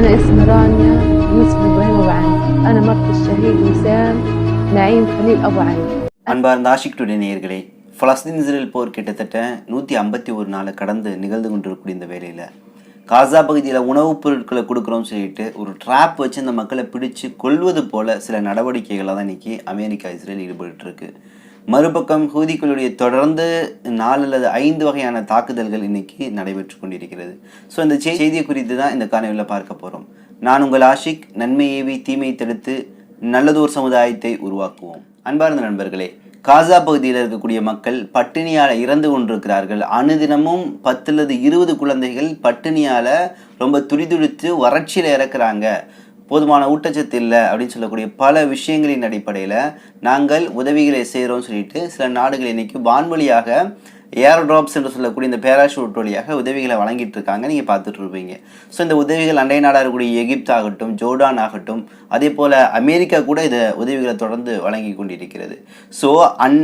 أنا اسمي رانيا يوسف إبراهيم أبو علي أنا مرت الشهيد وسام نعيم خليل أبو علي அன்பார்ந்த ஆஷிக் டுடே நேயர்களே Palestine Israel போர் கிட்டத்தட்ட நூற்றி ஐம்பத்தி ஒரு நாளை கடந்து நிகழ்ந்து கொண்டிருக்கக்கூடிய இந்த வேலையில் காசா பகுதியில் உணவுப் பொருட்களை கொடுக்குறோம்னு சொல்லிட்டு ஒரு ட்ராப் வச்சு இந்த மக்களை பிடிச்சு கொல்வது போல சில நடவடிக்கைகளை தான் இன்னைக்கு அமெரிக்கா இஸ்ரேல் ஈடுபட்டு இருக்கு மறுபக்கம் ஹூதிக்களுடைய தொடர்ந்து நாலு அல்லது ஐந்து வகையான தாக்குதல்கள் இன்னைக்கு நடைபெற்று கொண்டிருக்கிறது. ஸோ இந்த செய்தியை குறித்து தான் இந்த காணொலியில் பார்க்க போகிறோம் நான் உங்கள் ஆஷிக் நன்மை ஏவி தீமையை தடுத்து நல்லதோர் சமுதாயத்தை உருவாக்குவோம். அன்பார்ந்த நண்பர்களே காசா பகுதியில் இருக்கக்கூடிய மக்கள் பட்டினியால் இறந்து கொண்டிருக்கிறார்கள். அனுதினமும் பத்துலது இருபது குழந்தைகள் பட்டினியால் ரொம்ப துடிதுடித்து வறட்சியில் இறக்குறாங்க. போதுமான ஊட்டச்சத்து இல்லை அப்படின்னு சொல்லக்கூடிய பல விஷயங்களின் அடிப்படையில் நாங்கள் உதவிகளை செய்கிறோம்னு சொல்லிட்டு சில நாடுகள் இன்றைக்கி வான்வழியாக ஏர் ட்ராப்ஸ் என்று சொல்லக்கூடிய இந்த பேராஷூட் வழியாக உதவிகளை வழங்கிட்டு இருக்காங்க நீங்கள் பார்த்துட்டு இருப்பீங்க ஸோ இந்த உதவிகள் அண்டை நாடாக இருக்கக்கூடிய எகிப்து ஆகட்டும் ஜோர்டான் ஆகட்டும் அதே போல் அமெரிக்கா கூட இதை உதவிகளை தொடர்ந்து வழங்கி கொண்டிருக்கிறது. ஸோ அன்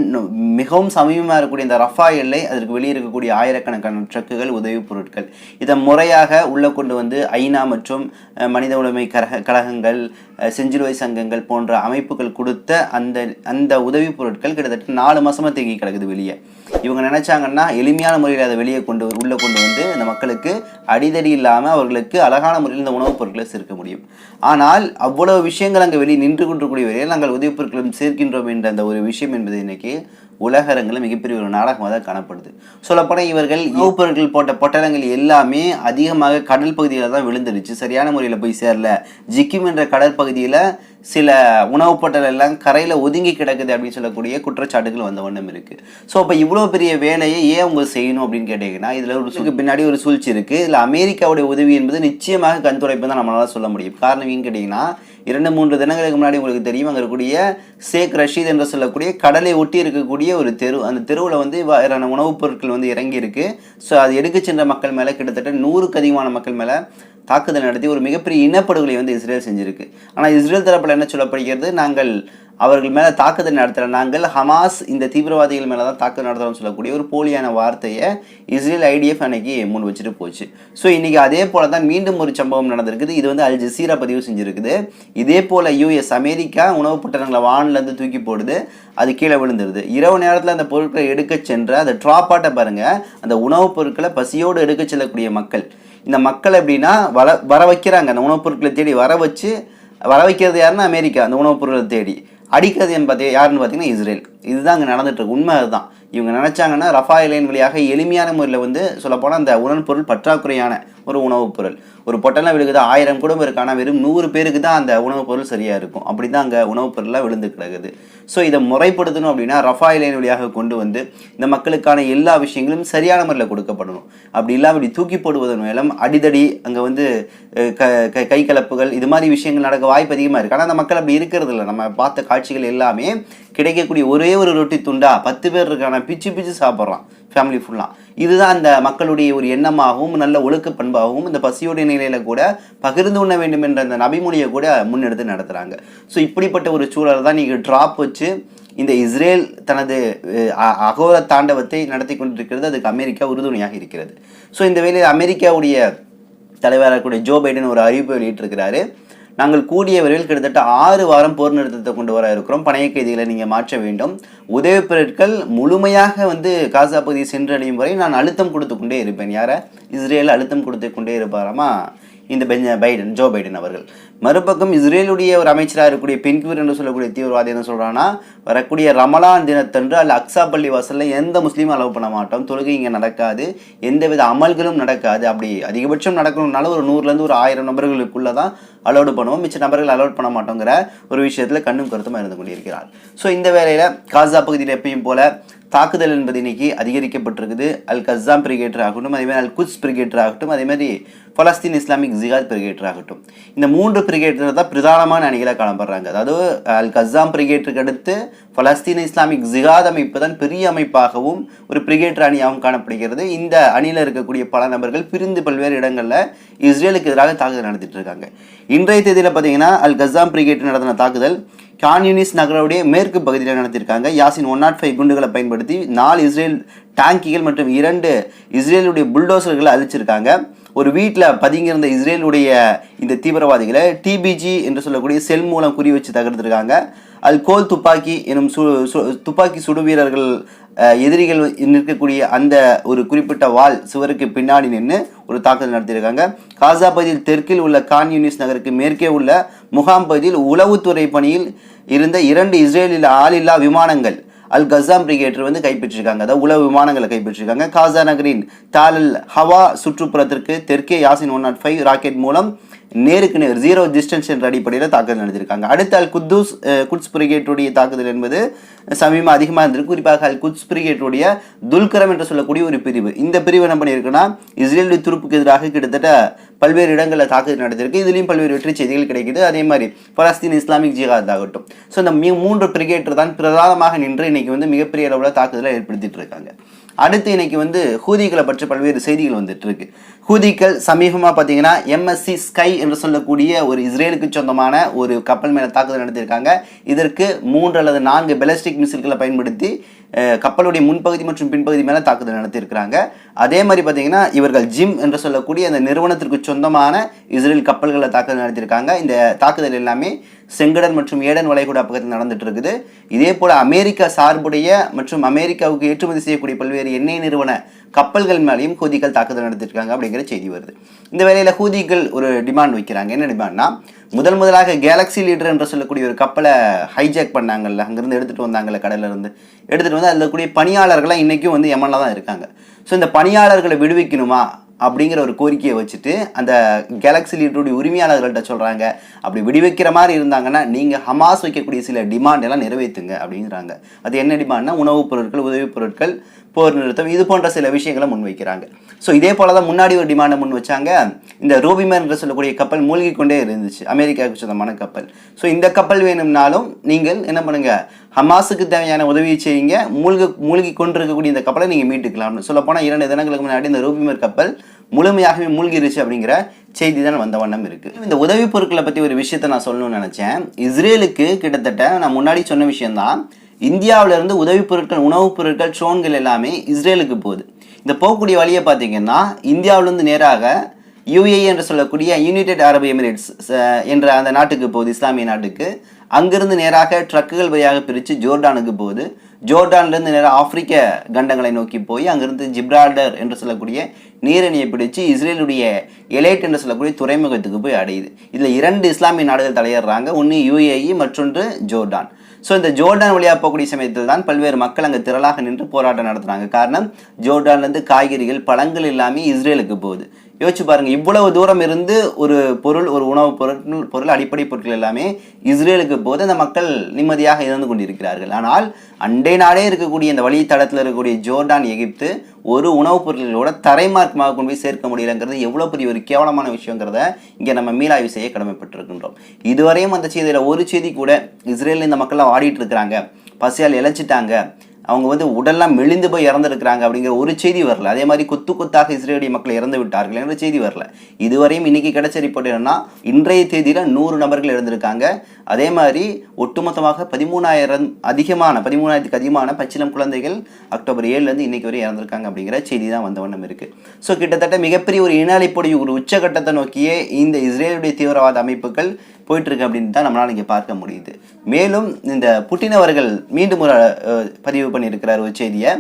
மிகவும் சமீபமாக இருக்கக்கூடிய இந்த ரஃபா எல்லை அதற்கு வெளியே இருக்கக்கூடிய ஆயிரக்கணக்கான ட்ரக்குகள் உதவி பொருட்கள் இதை முறையாக உள்ளே கொண்டு வந்து ஐநா மற்றும் மனித உடைமை கழக கழகங்கள் செஞ்சிலுவை சங்கங்கள் போன்ற அமைப்புகள் கொடுத்த அந்த அந்த உதவி பொருட்கள் கிட்டத்தட்ட நாலு மாதமாக தேங்கி கிடக்குது வெளியே. இவங்க நினைச்சாங்கன்னா எளிமையான முறையில் அதை வெளியே கொண்டு உள்ளே உள்ள கொண்டு வந்து இந்த மக்களுக்கு அடிதடி இல்லாமல் அவர்களுக்கு அழகான முறையில் இந்த உணவுப் பொருட்களை சேர்க்க முடியும். ஆனால் அவ்வளவு விஷயங்கள் அங்கே வெளியே நின்று கொண்டிருக்கூடிய வரையில் நாங்கள் உதவிப் பொருட்களும் சேர்க்கின்றோம் என்ற அந்த ஒரு விஷயம் என்பது இன்னைக்கு உலக அரங்கில் மிகப்பெரிய ஒரு நாடகமாக தான் காணப்படுது. சொல்லப்போனால் இவர்கள் யூப்பர்கள் பொருட்கள் போட்ட பொட்டலங்கள் எல்லாமே அதிகமாக கடல் பகுதியில் தான் விழுந்துடுச்சு. சரியான முறையில் போய் சேரல. ஜிக்கிம் என்ற கடற்பகுதியில் சில உணவு பொட்டல் எல்லாம் கரையில் ஒதுங்கி கிடக்குது அப்படின்னு சொல்லக்கூடிய குற்றச்சாட்டுகள் வந்த வண்ணம் இருக்குது ஸோ அப்போ இவ்வளோ பெரிய வேலையை ஏன் அவங்க செய்யணும் அப்படின்னு கேட்டிங்கன்னா இதில் ஒரு பின்னாடி ஒரு சூழ்ச்சி இருக்குது இதில் அமெரிக்காவுடைய உதவி என்பது நிச்சயமாக கண்துடைப்பு தான் நம்மளால் சொல்ல முடியும். காரணம் ஏன்னு கேட்டிங்கன்னா இரண்டு மூன்று தினங்களுக்கு முன்னாடி உங்களுக்கு தெரியும் அங்கே இருக்கக்கூடிய ஷேக் ரஷீத் என்று சொல்லக்கூடிய கடலை ஒட்டி இருக்கக்கூடிய ஒரு தெரு. அந்த தெருவில் வந்து வேறான உணவுப் பொருட்கள் வந்து இறங்கியிருக்கு. ஸோ அது எடுக்க சென்ற மக்கள் மேலே கிட்டத்தட்ட நூறுக்கு அதிகமான மக்கள் மேலே தாக்குதல் நடத்தி ஒரு மிகப்பெரிய இனப்படுகொலை வந்து இஸ்ரேல் செஞ்சுருக்கு. ஆனால் இஸ்ரேல் தரப்பில் என்ன சொல்லப்படுகிறது? நாங்கள் அவர்கள் மேலே தாக்குதல் நடத்துகிற நாங்கள் ஹமாஸ் இந்த தீவிரவாதிகள் மேலே தான் தாக்குதல் நடத்துகிறோம்னு சொல்லக்கூடிய ஒரு போலியான வார்த்தையை இஸ்ரேல் ஐடிஎஃப் அன்னைக்கு முன் வச்சுட்டு போச்சு. ஸோ இன்றைக்கி அதே போல தான் மீண்டும் ஒரு சம்பவம் நடந்திருக்குது. இது வந்து அல் ஜசீரா பதிவு செஞ்சுருக்குது. இதே போல் யூஎஸ் அமெரிக்கா உணவுப் பட்டணங்களை வான்லேருந்து தூக்கி போடுது. அது கீழே விழுந்துருது. இரவு நேரத்தில் அந்த பொருட்களை எடுக்க சென்ற அந்த ட்ராப்பாட்டை பாருங்கள் அந்த உணவுப் பொருட்களை பசியோடு எடுக்க செல்லக்கூடிய மக்கள் இந்த மக்கள் எப்படின்னா வர வர வைக்கிறாங்க. அந்த உணவுப் பொருட்களை தேடி வர வச்சு வர வைக்கிறது யாருன்னா அமெரிக்கா. அந்த உணவுப் பொருட்களை தேடி. அடிக்கிறது என்று யாருன்னு பார்த்தீங்கன்னா இஸ்ரேல். இதுதான் அங்கே நடந்துட்டுருக்கு உண்மை அதுதான். இவங்க நினச்சாங்கன்னா ரஃபா லைன் வழியாக எளிமையான முறையில் வந்து சொல்லப்போனால் அந்த உணவுப் பொருள் பற்றாக்குறையான ஒரு உணவுப் பொருள். ஒரு பொட்டலாம் விழுகுது? ஆயிரம் குடும்பம் இருக்கு ஆனால் வெறும் நூறு பேருக்கு தான் அந்த உணவுப் பொருள் சரியாக இருக்கும். அப்படி தான் அங்கே உணவுப் பொருளாக விழுந்து கிடக்குது. ஸோ இதை முறைப்படுத்தணும் அப்படின்னா ரஃபா லைன் வழியாக கொண்டு வந்து இந்த மக்களுக்கான எல்லா விஷயங்களும் சரியான முறையில் கொடுக்கப்படணும். அப்படி இல்லாமல் இப்படி தூக்கி போடுவதன் மூலம் அடிதடி அங்கே வந்து க க- கை கலப்புகள் இது மாதிரி விஷயங்கள் நடக்க வாய்ப்பு அதிகமாக இருக்குது ஆனால் அந்த மக்கள் அப்படி இருக்கிறது இல்லை. நம்ம பார்த்த காட்சிகள் எல்லாமே கிடைக்கக்கூடிய ஒரே ஒரு ரொட்டி துண்டா பத்து பேர் இருக்கான பிச்சு பிச்சு சாப்பிட்றான் ஃபேமிலி ஃபுல்லாக இதுதான் அந்த மக்களுடைய ஒரு எண்ணமாகவும் நல்ல ஒழுக்க பண்பாகவும் இந்த பசியோடைய நிலையில் கூட பகிர்ந்து உண்ண வேண்டும் என்ற அந்த நபிமொழியை கூட முன்னெடுத்து நடத்துகிறாங்க ஸோ இப்படிப்பட்ட ஒரு சூழலை தான் நீங்கள் ட்ராப் வச்சு இந்த இஸ்ரேல் தனது அ- அகோர தாண்டவத்தை நடத்தி கொண்டிருக்கிறது. அதுக்கு அமெரிக்கா உறுதுணையாக இருக்கிறது. ஸோ இந்த வேளையில் அமெரிக்காவுடைய தலைவராக இருக்கக்கூடிய ஜோ பைடன் ஒரு அறிவிப்பை வெளியிட்டிருக்கிறாரு. நாங்கள் கூடிய விரைவில் கிட்டத்தட்ட ஆறு வாரம் போர் நிறுத்தத்தை கொண்டு வர இருக்கிறோம். பணைய கைதிகளை நீங்கள் மாற்ற வேண்டும். உதவிப் பொருட்கள் முழுமையாக வந்து காசா பகுதியை சென்றடையும் வரை நான் அழுத்தம் கொடுத்து கொண்டே இருப்பேன். யாரை? இஸ்ரேல் அழுத்தம் கொடுத்து கொண்டே இருப்பாராமா? இந்த பெஞ்ச பைடன் ஜோ பைடன் அவர்கள். மறுபக்கம் இஸ்ரேலுடைய ஒரு அமைச்சராக இருக்கக்கூடிய பென்குவர் என்று சொல்லக்கூடிய தீவிரவாதி என்ன சொல்கிறான்னா வரக்கூடிய ரமலான் தினத்தன்று அல்ல அக்ஸா பள்ளி வாசலில் எந்த முஸ்லீமும் அலோவ் பண்ண மாட்டோம். தொழுகை இங்கே நடக்காது. எந்தவித அமல்களும் நடக்காது. அப்படி அதிகபட்சம் நடக்கணும்னாலும் ஒரு நூறுலேருந்து ஒரு ஆயிரம் நபர்களுக்குள்ளே தான் அலோடு பண்ணுவோம். மிச்ச நபர்கள் அலோட் பண்ண மாட்டோங்கிற ஒரு விஷயத்தில் கண்ணும் கருத்துமாக இருந்து கொண்டிருக்கிறார். ஸோ இந்த வேளையில் காசா பகுதியில் எப்பயும் போல தாக்குதல் என்பது இன்னைக்கு அதிகரிக்கப்பட்டிருக்குது. அல் கஸ்ஸாம் பிரிகேட்டர் ஆகட்டும் அதேமாதிரி அல் குட்ஸ் பிரிகேட்டர் ஆகட்டும் அதே மாதிரி பலஸ்தீன் இஸ்லாமிக் ஜிகாத் பிரிகேட்டர் ஆகட்டும் இந்த மூன்று பிரிகேட்டர் தான் பிரதானமான அணிகளாக காணப்படுறாங்க அதாவது அல் கஸ்ஸாம் பிரிகேட்டருக்கு அடுத்து பலஸ்தீன இஸ்லாமிக் ஜிகாத் அமைப்பு தான் பெரிய அமைப்பாகவும் ஒரு பிரிகேட்டர் அணியாகவும் காணப்படுகிறது. இந்த அணியில் இருக்கக்கூடிய பல நபர்கள் பிரிந்து பல்வேறு இடங்களில் இஸ்ரேலுக்கு எதிராக தாக்குதல் நடத்திட்டு இருக்காங்க. இன்றைய தேதியில் பார்த்தீங்கன்னா அல் கஸ்ஸாம் பிரிகேட்டர் நடத்தின தாக்குதல் கான்யூனிஸ் நகரோடைய மேற்கு பகுதியில் நடத்தியிருக்காங்க? யாசின் ஒன் நாட் ஃபைவ் குண்டுகளை பயன்படுத்தி நாலு இஸ்ரேல் டேங்கிகள் மற்றும் இரண்டு இஸ்ரேலுடைய புல்டோசர்களை அழிச்சிருக்காங்க. ஒரு வீட்டில் பதுங்கியிருந்த இஸ்ரேலுடைய இந்த தீவிரவாதிகளை டிபிஜி என்று சொல்லக்கூடிய செல் மூலம் குறி வச்சு தகர்த்திருக்காங்க. அல் கோல் துப்பாக்கி எனும் சு சு- துப்பாக்கி சுடு வீரர்கள் எதிரிகள் நிற்கக்கூடிய அந்த ஒரு குறிப்பிட்ட வால் சுவருக்கு பின்னாடி நின்று ஒரு தாக்குதல் நடத்தியிருக்காங்க. காசா பகுதியில் தெற்கில் உள்ள கான் யூனிஸ் நகருக்கு மேற்கே உள்ள முகாம் பகுதியில் உளவுத்துறை பணியில் இருந்த இரண்டு இஸ்ரேலில் ஆளில்லா விமானங்கள் அல் கசாம் பிரிகேட்டர் வந்து கைப்பற்றிருக்காங்க. அதாவது உளவு விமானங்களை கைப்பற்றிருக்காங்க. காசா நகரின் தாலல் ஹவா சுற்றுப்புறத்திற்கு தெற்கே Yasin one naught five rocket மூலம் நேருக்கு நேர் ஜீரோ டிஸ்டன்ஸ் என்ற அடிப்படையில் தாக்குதல் நடந்திருக்காங்க அடுத்து அல் குத்தூஸ் குட்ஸ் பிரிகேட்டுடைய தாக்குதல் என்பது சமீபம் அதிகமாக இருந்திருக்கு. குறிப்பாக அல் குட்ஸ் பிரிகேட்டுடைய துல்கரம் என்று சொல்லக்கூடிய ஒரு பிரிவு. இந்த பிரிவு என்ன பண்ணியிருக்குன்னா இஸ்ரேலுடைய துருப்புக்கு எதிராக கிட்டத்தட்ட பல்வேறு இடங்களில் தாக்குதல் நடத்திருக்கு இதுலேயும் பல்வேறு வெற்றி செய்திகள் கிடைக்குது. அதே மாதிரி பலஸ்தீன் இஸ்லாமிக் ஜிஹாத் ஆகட்டும். ஸோ இந்த மூன்று பிரிகேட்டர் தான் பிரதானமாக நின்று இன்னைக்கு வந்து மிகப்பெரிய அளவில் தாக்குதலை ஏற்படுத்திட்டு இருக்காங்க. அடுத்து இன்னைக்கு வந்து ஹூதிகளை பற்றி பல்வேறு செய்திகள் வந்துட்டு இருக்கு. ஹூதிக்கள் சமீபமாக பார்த்தீங்கன்னா எம்எஸ்சி ஸ்கை என்று சொல்லக்கூடிய ஒரு இஸ்ரேலுக்கு சொந்தமான ஒரு கப்பல் மேலே தாக்குதல் நடத்தியிருக்காங்க. இதற்கு மூன்று அல்லது நான்கு பெலஸ்டிக் மிசில்களை பயன்படுத்தி கப்பலுடைய முன்பகுதி மற்றும் பின்பகுதி மேலே தாக்குதல் நடத்தியிருக்கிறாங்க. அதே மாதிரி பார்த்தீங்கன்னா இவர்கள் ஜிம் என்று சொல்லக்கூடிய அந்த நிறுவனத்திற்கு சொந்தமான இஸ்ரேல் கப்பல்களை தாக்குதல் நடத்தியிருக்காங்க. இந்த தாக்குதல் எல்லாமே செங்கடல் மற்றும் ஏடன் வளைகுடா பக்கத்தில் நடந்துட்டு இருக்குது இதே போல் அமெரிக்கா சார்புடைய மற்றும் அமெரிக்காவுக்கு ஏற்றுமதி செய்யக்கூடிய பல்வேறு எண்ணெய் நிறுவன கப்பல்கள் மேலேயும் கொதிகள் தாக்குதல் நடத்திருக்காங்க அப்படிங்கிற செய்தி வருது. இந்த வேலையில் ஹூதிகள் ஒரு டிமாண்ட் வைக்கிறாங்க. என்ன டிமாண்ட்னா முதல் முதலாக கேலக்ஸி லீடர் என்று சொல்லக்கூடிய ஒரு கப்பலை ஹைஜாக் பண்ணாங்கல்ல அங்கிருந்து எடுத்துட்டு வந்தாங்கல்ல கடல்ல எடுத்துகிட்டு எடுத்துட்டு வந்து அதில் இருக்கக்கூடிய பணியாளர்கள்லாம் இன்னைக்கும் வந்து எம்எல்ஏ தான் இருக்காங்க. ஸோ இந்த பணியாளர்களை விடுவிக்கணுமா அப்படிங்கிற ஒரு கோரிக்கையை வச்சுட்டு அந்த கேலக்ஸி லீடருடைய உரிமையாளர்கள்ட்ட சொல்கிறாங்க அப்படி விடுவிக்கிற மாதிரி இருந்தாங்கன்னா நீங்கள் ஹமாஸ் வைக்கக்கூடிய சில டிமாண்ட் எல்லாம் நிறைவேற்றுங்க அப்படிங்கிறாங்க. அது என்ன டிமாண்ட்னா உணவுப் பொருட்கள் உதவிப் பொருட்கள் போர் நிறுத்தம் இது போன்ற சில விஷயங்களை முன்வைக்கிறாங்க. ஸோ இதே போல தான் முன்னாடி ஒரு டிமாண்டை முன் வச்சாங்க இந்த ரோபிமர் என்று சொல்லக்கூடிய கப்பல் மூழ்கி கொண்டே இருந்துச்சு. அமெரிக்காவுக்கு சொந்தமான கப்பல். ஸோ இந்த கப்பல் வேணும்னாலும் நீங்கள் என்ன பண்ணுங்க ஹமாஸுக்கு தேவையான உதவியை செய்யுங்க. மூழ்க மூழ்கி கொண்டிருக்கக்கூடிய இந்த கப்பலை நீங்கள் மீட்டுக்கலாம்னு. சொல்லப்போனால் இரண்டு தினங்களுக்கு முன்னாடி இந்த ரோபிமர் கப்பல் முழுமையாகவே மூழ்கிருச்சு அப்படிங்கிற செய்தி தான் வந்த வண்ணம் இருக்குது இந்த உதவி பொருட்களை பற்றி ஒரு விஷயத்தை நான் சொல்லணும்னு நினச்சேன். இஸ்ரேலுக்கு கிட்டத்தட்ட நான் முன்னாடி சொன்ன விஷயம்தான். இந்தியாவுல இருந்து உதவிப் பொருட்கள் உணவுப் பொருட்கள் ட்ரோன்கள் எல்லாமே இஸ்ரேலுக்கு போகுது. இந்த போகக்கூடிய வழியை பார்த்தீங்கன்னா இந்தியாவிலேருந்து நேராக யுஏஇ என்று சொல்லக்கூடிய யுனைடெட் அரபு எமிரேட்ஸ் என்ற அந்த நாட்டுக்கு போகுது இஸ்லாமிய நாட்டுக்கு. அங்கிருந்து நேராக ட்ரக்குகள் வழியாக பிரித்து ஜோர்டானுக்கு போகுது. ஜோர்டான்லேருந்து நேராக ஆப்பிரிக்க கண்டங்களை நோக்கி போய் அங்கிருந்து ஜிப்ரால்டர் என்று சொல்லக்கூடிய நீரணியை பிடிச்சு இஸ்ரேலுடைய எலைட் என்று சொல்லக்கூடிய துறைமுகத்துக்கு போய் அடையுது. இதில் இரண்டு இஸ்லாமிய நாடுகள் தலையிடுறாங்க. ஒன்று யுஏஇ மற்றொன்று ஜோர்டான். ஸோ இந்த ஜோர்டான் வழியாக போகக்கூடிய சமயத்தில் தான் பல்வேறு மக்கள் அங்கே திரளாக நின்று போராட்டம் நடத்துகிறாங்க காரணம் ஜோர்டான்லேருந்து காய்கறிகள் பழங்கள் எல்லாமே இஸ்ரேலுக்கு போகுது. யோசிச்சு பாருங்கள் இவ்வளவு தூரம் இருந்து ஒரு பொருள் ஒரு உணவுப் பொருள் பொருள் அடிப்படை பொருட்கள் எல்லாமே இஸ்ரேலுக்கு போது அந்த மக்கள் நிம்மதியாக இருந்து கொண்டிருக்கிறார்கள். ஆனால் அண்டை நாடே இருக்கக்கூடிய இந்த வழித்தடத்தில் இருக்கக்கூடிய ஜோர்டான் எகிப்து ஒரு உணவுப் பொருட்களோட தரைமார்க்கமாக கொண்டு போய் சேர்க்க முடியலங்கிறது எவ்வளோ பெரிய ஒரு கேவலமான விஷயங்கிறத இங்கே நம்ம மீளாய்வு செய்ய கடமைப்பட்டிருக்கின்றோம். இதுவரையும் அந்த செய்தியில் ஒரு செய்தி கூட இஸ்ரேலில் இந்த மக்கள்லாம் ஆடிட்டு இருக்கிறாங்க. பசியால் இழைச்சிட்டாங்க. அவங்க வந்து உடல்லாம் மெலிந்து போய் இறந்துருக்கிறாங்க அப்படிங்கிற ஒரு செய்தி வரல. அதே மாதிரி கொத்து கொத்தாக இஸ்ரேலிய மக்கள் இறந்து விட்டார்கள் என்ற செய்தி வரல. இதுவரையும் இன்னைக்கு கிடைச்ச ரிப்போர்ட் என்னன்னா இன்றைய தேதியில் நூறு நபர்கள் இறந்திருக்காங்க. அதே மாதிரி ஒட்டுமொத்தமாக பதிமூணாயிரம் அதிகமான பதிமூணாயிரத்துக்கு அதிகமான பச்சிலம் குழந்தைகள் அக்டோபர் ஏழுலேருந்து இன்னைக்கு வரை இறந்திருக்காங்க அப்படிங்கிற செய்தி தான் வந்த வண்ணம் இருக்கு. ஸோ கிட்டத்தட்ட மிகப்பெரிய ஒரு இனஅழிப்புடைய ஒரு உச்சகட்டத்தை நோக்கியே இந்த இஸ்ரேலுடைய தீவிரவாத அமைப்புகள் போயிட்டுருக்கு அப்படின்னு தான் நம்மளால் இங்கே பார்க்க முடியுது. மேலும் இந்த புட்டின் அவர்கள் மீண்டும் ஒரு பதிவு பண்ணியிருக்கிறார் ஒரு செய்தியை.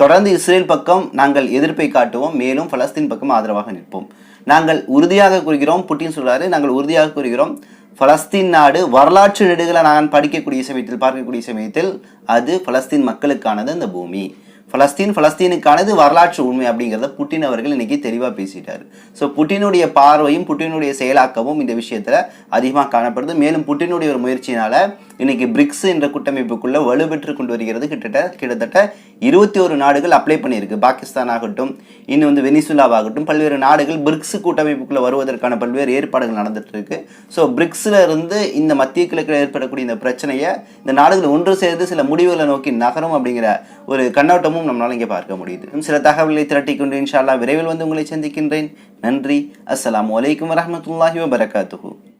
தொடர்ந்து இஸ்ரேல் பக்கம் நாங்கள் எதிர்ப்பை காட்டுவோம் மேலும் பலஸ்தீன் பக்கம் ஆதரவாக நிற்போம். நாங்கள் உறுதியாக கூறுகிறோம் புட்டின் சொல்கிறாரு நாங்கள் உறுதியாக கூறுகிறோம் பலஸ்தீன் நாடு வரலாற்று நெடுகளை நான் படிக்கக்கூடிய சமயத்தில் பார்க்கக்கூடிய சமயத்தில் அது பலஸ்தீன் மக்களுக்கானது அந்த பூமி. பலஸ்தீன் பலஸ்தீனுக்கானது வரலாற்று உண்மை அப்படிங்கிறத புட்டின் அவர்கள் இன்னைக்கு தெளிவாக பேசிட்டார். ஸோ புட்டினுடைய பார்வையும் புட்டினுடைய செயலாக்கமும் இந்த விஷயத்தில் அதிகமாக காணப்படுது. மேலும் புட்டினுடைய ஒரு முயற்சியினால இன்னைக்கு பிரிக்ஸ் என்ற கூட்டமைப்புக்குள்ள வலுப்பெற்று கொண்டு வருகிறது. கிட்டத்தட்ட கிட்டத்தட்ட இருபத்தி ஒரு நாடுகள் அப்ளை பண்ணியிருக்கு. பாகிஸ்தான் ஆகட்டும் இன்னும் வந்து வெனிசுலாவாகட்டும் பல்வேறு நாடுகள் பிரிக்ஸ் கூட்டமைப்புக்குள்ள வருவதற்கான பல்வேறு ஏற்பாடுகள் நடந்துட்டு இருக்கு. ஸோ பிரிக்ஸ்ல இருந்து இந்த மத்திய கிழக்கில் ஏற்படக்கூடிய இந்த பிரச்சனையை இந்த நாடுகள் ஒன்று சேர்ந்து சில முடிவுகளை நோக்கி நகரும் அப்படிங்கிற ஒரு கண்ணோட்டமும் நம்மளால இங்கே பார்க்க முடியுது. சில தகவல்களை திரட்டி கொண்டு இன்ஷா அல்லாஹ் விரைவில் வந்து உங்களை சந்திக்கின்றேன். நன்றி. அஸ்லாம் வலைக்கம் வரமத்துல்லாஹி வபரகாத்துஹு.